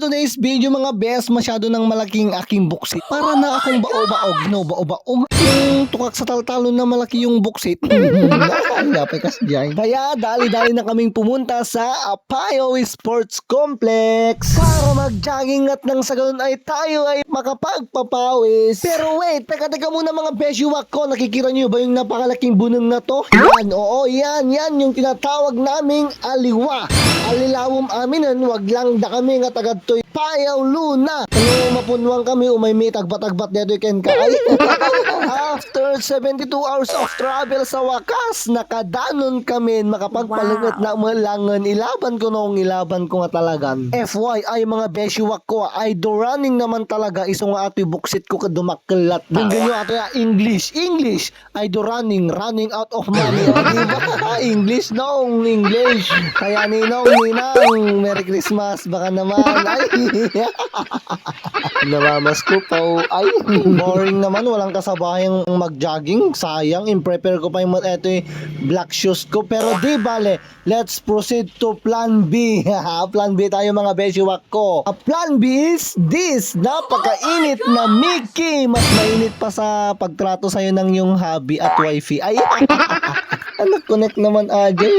today's video mga best, masyado ng malaking aking buksit. Para na akong bao-baog, no, bao-baog. Yung tukak sa taltalon na malaki yung buksit. Napay kasi. Kaya dali-dali na kaming pumunta sa Apayo Sports Complex. Para mag-jogging at nang sa ganun ay tayo ay makapagpapawis. Pero wait, teka teka muna mga beshiwak ko. Nakikita nyo ba yung napakalaking bunong na to? Yan, oo, yan, yan yung tinatawag naming aliwa. Alilawom aminan, wag lang da kami nga tagadtoy payaw luna. Ano mapunwang kami, umay may tagbat-tagbat dito ken kaay. After 72 hours of travel sa wakas, nakadanon kami makapagpalungot na malangan. Ilaban ko noong ilaban ko nga talagan. FYI mga beshiwak ko, ay do running naman talaga iso nga ato buksit ko kadumakkelat. Yung ganyo ato ya English, English, ay do running, running out of money. Diba? English noong English. Kaya ninong, ninang, Merry Christmas, baka naman. Ay, Namamas ko pa. Ay, boring naman. Walang kasabayang mag-jogging. Sayang, in-prepare ko pa yung eto yung black shoes ko. Pero di bale, let's proceed to plan B. plan B tayo mga beshiwak ko. A plan B is this. Napakainit na Mickey. Mas mainit pa sa pagtrato sa'yo ng yung hubby at wifey. Ay, ano connect naman Ajay?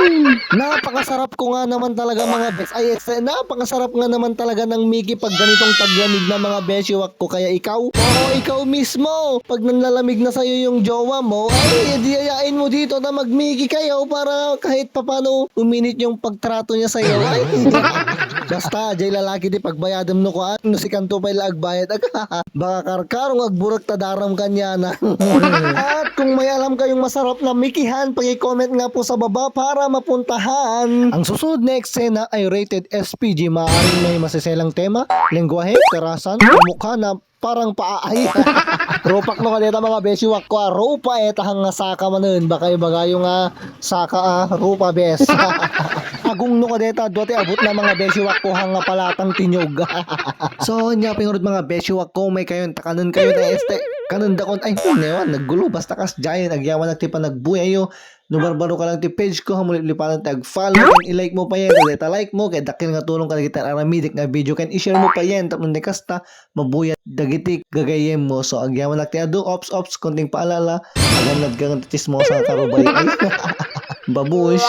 Napakasarap ko nga naman talaga mga bes. Ay, napakasarap nga naman talaga ng Mickey pag ganitong taglamig na mga beshiwak ko. Kaya ikaw, oo, ikaw mismo. Pag nanlalamig na sa'yo yung jowa mo, ay, diyayain mo dito na mag-Mickey kayo para kahit papano uminit yung pagtrato niya sa'yo. Ay, Basta, jay lalaki di pagbayadam no ko ano si kanto pa agbayad aga. Baka karkarong agburak tadaram kanya na. At kung may alam kayong masarap na mikihan, paki-comment nga po sa baba para mapuntahan. Ang susunod na eksena ay rated SPG. Maaaring may masiselang tema, lengguwahe, karasan, mukha na parang paay. Ropak no kanita mga besiwak ko. ah. Rupa eh tahang nga saka manen. Baka yung bagay yung ah, saka ah, rupa bes. Agong no kadeta dote abot na mga besiwak ko hanga palatang tinyog. so nya pingurod mga besiwak ko may kayon takanon kayo na este. Kanon dakon ay newan naggulo basta kas giant agyaman nagtipa nagbuyayo. No barbaro ka lang ti page ko hamuli lipalan tag follow kan i-like mo pa yan deta like mo kay dakin nga tulong ka kita aramidik nga video kan i-share mo pa yan tapos ni kasta mabuya dagitik gagayem mo. So agyaman nagti ado ops ops konting paalala aganad ka nga tismo sa karubay ay babush